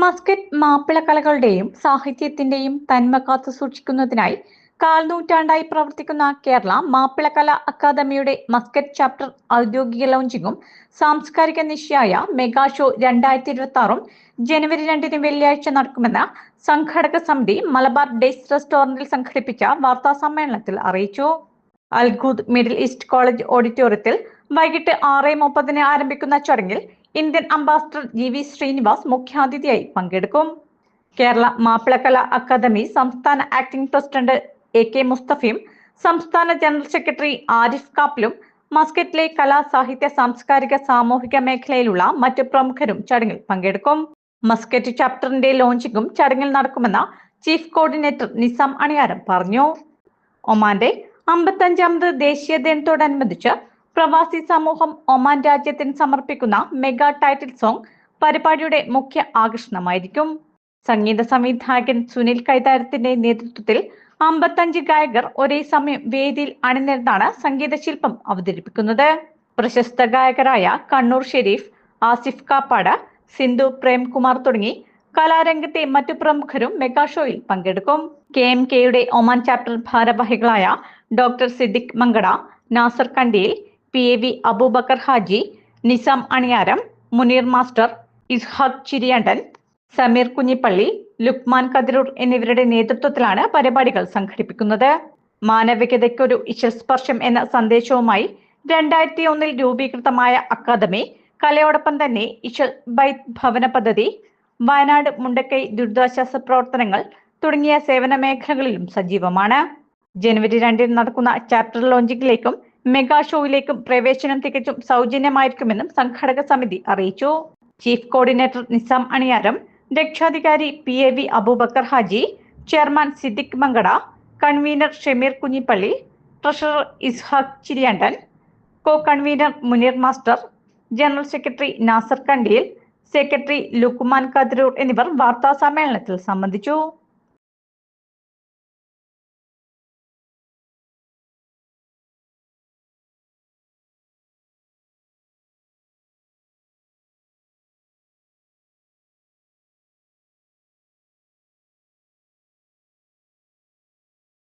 Muscat മാപ്പിളക്കലകളുടെയും സാഹിത്യത്തിന്റെയും തന്മ കാത്തു സൂക്ഷിക്കുന്നതിനായി കാൽനൂറ്റാണ്ടായി പ്രവർത്തിക്കുന്ന കേരള മാപ്പിളകല അക്കാദമിയുടെ മസ്കറ്റ് ചാപ്റ്റർ ഔദ്യോഗിക ലോഞ്ചിങ്ങും സാംസ്കാരിക നിശയായ മെഗാ ഷോ രണ്ടായിരത്തി ഇരുപത്തി ആറും ജനുവരി രണ്ടിന് വെള്ളിയാഴ്ച നടക്കുമെന്ന് സംഘാടക സമിതി മലബാർ ഡേസ് റെസ്റ്റോറന്റിൽ സംഘടിപ്പിച്ച വാർത്താ സമ്മേളനത്തിൽ അറിയിച്ചു. അൽഖൂദ് മിഡിൽ ഈസ്റ്റ് കോളേജ് ഓഡിറ്റോറിയത്തിൽ വൈകിട്ട് ആറ് മുപ്പതിന് ആരംഭിക്കുന്ന ചടങ്ങിൽ Indian ambassador G V Srinivas മുഖ്യാതിഥിയായി പങ്കെടുക്കും. കേരള മാപ്പിളകല അക്കാദമി സംസ്ഥാന ആക്ടിംഗ് പ്രസിഡന്റ് എ കെ മുസ്തഫയും സംസ്ഥാന ജനറൽ സെക്രട്ടറി ആരിഫ് കാപ്പിലും മസ്കറ്റിലെ കലാ സാഹിത്യ സാംസ്കാരിക സാമൂഹിക മേഖലയിലുള്ള മറ്റു പ്രമുഖരും ചടങ്ങിൽ പങ്കെടുക്കും. മസ്കറ്റ് ചാപ്റ്ററിന്റെ ലോഞ്ചിങ്ങും ചടങ്ങിൽ നടക്കുമെന്ന് ചീഫ് കോർഡിനേറ്റർ നിസാം അണിയാരം പറഞ്ഞു. ഒമാന്റെ അമ്പത്തഞ്ചാമത് ദേശീയ ദിനത്തോടനുബന്ധിച്ച് പ്രവാസി സമൂഹം ഒമാൻ രാജ്യത്തിന് സമർപ്പിക്കുന്ന മെഗാ ടൈറ്റിൽ സോങ് പരിപാടിയുടെ മുഖ്യ ആകർഷണമായിരിക്കും. സംഗീത സംവിധായകൻ സുനിൽ കൈതാരത്തിന്റെ നേതൃത്വത്തിൽ അമ്പത്തഞ്ച് ഗായകർ ഒരേ സമയം വേദിയിൽ അണിനിരന്നാണ് സംഗീത ശില്പം അവതരിപ്പിക്കുന്നത്. പ്രശസ്ത ഗായകരായ കണ്ണൂർ ഷെരീഫ് ആസിഫ് കാപ്പാട സിന്ധു പ്രേംകുമാർ തുടങ്ങി കലാരംഗത്തെ മറ്റു പ്രമുഖരും മെഗാ ഷോയിൽ പങ്കെടുക്കും. കെ എം കെയുടെ ഒമാൻ ചാപ്റ്റർ ഭാരവാഹികളായ doctor Siddique Mankada Nasar Kandiyil P A V Abubakar Haji Nizam Aniyaram Muneer master Ishaq Chiriyandan Sameer Kunjippally Luqman Kathiroor എന്നിവരുടെ നേതൃത്വത്തിലാണ് പരിപാടികൾ സംഘടിപ്പിക്കുന്നത്. മാനവികതയ്ക്കൊരു ഇശസ്പർശം എന്ന സന്ദേശവുമായി രണ്ടായിരത്തി ഒന്നിൽ രൂപീകൃതമായ അക്കാദമി കലയോടൊപ്പം തന്നെ ഇശൽ ബൈത്ത് ഭവന പദ്ധതി വയനാട് മുണ്ടക്കൈ ദുരിതാശ്വാസ പ്രവർത്തനങ്ങൾ തുടങ്ങിയ സേവന മേഖലകളിലും സജീവമാണ്. ജനുവരി രണ്ടിന് നടക്കുന്ന ചാപ്റ്റർ ലോഞ്ചിങ്ങിലേക്കും മെഗാ ഷോയിലേക്കും പ്രവേശനം തികച്ചും സൗജന്യമായിരിക്കുമെന്നും സംഘാടക സമിതി അറിയിച്ചു. ചീഫ് കോർഡിനേറ്റർ നിസാം അണിയാരം രക്ഷാധികാരി P A V Abubacker Haji chairman Siddique Mankada convener Shameer Kunhippalli treasurer Ishaq Chiriyandan co convener Muneer master general secretary Nasar Kandiyil secretary Lukman Kathirur എന്നിവർ വാർത്താ സമ്മേളനത്തിൽ സംബന്ധിച്ചു.